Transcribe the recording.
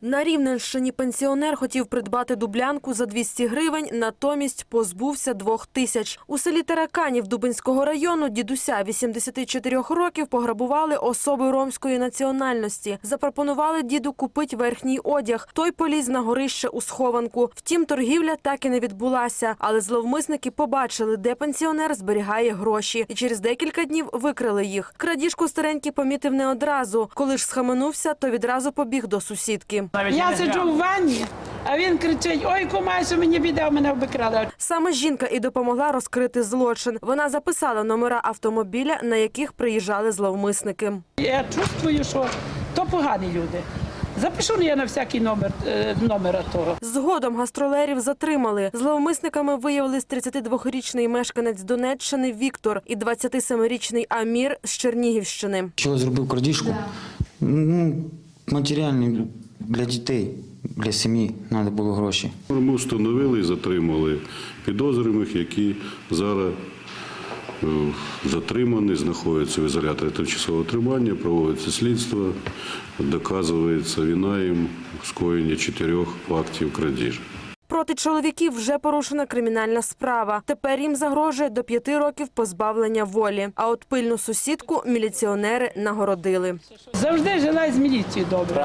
На Рівненщині пенсіонер хотів придбати дублянку за 200 гривень, натомість позбувся двох тисяч. У селі Тараканів Дубинського району дідуся 84 років пограбували особи ромської національності. Запропонували діду купити верхній одяг. Той поліз на горище у схованку. Втім, торгівля так і не відбулася. Але зловмисники побачили, де пенсіонер зберігає гроші, і через декілька днів викрили їх. Крадіжку старенький помітив не одразу. Коли ж схаменувся, то відразу побіг до сусідки. Я сиджу в ванні, а він кричить: Ой, кума, що мені біде, мене обікрали. Саме жінка і допомогла розкрити злочин. Вона записала номера автомобіля, на яких приїжджали зловмисники. Я чувствую, що то погані люди. Запишу я на всякий номер е, номера того. Згодом гастролерів затримали. Зловмисниками виявились 32-річний мешканець Донеччини Віктор і 27-річний Амір з Чернігівщини. Чого зробив крадіжку? Ну, матеріальний для дітей, для сім'ї треба було гроші. Ми встановили і затримали підозрюваних, які зараз е, затримані, знаходяться в ізоляторі тимчасового тримання, проводиться слідство, доказується вина їм в скоєнні чотирьох фактів крадіжки. Проти чоловіків вже порушена кримінальна справа. Тепер їм загрожує до п'яти років позбавлення волі. А от пильну сусідку міліціонери нагородили. Завжди жила з міліцією добре.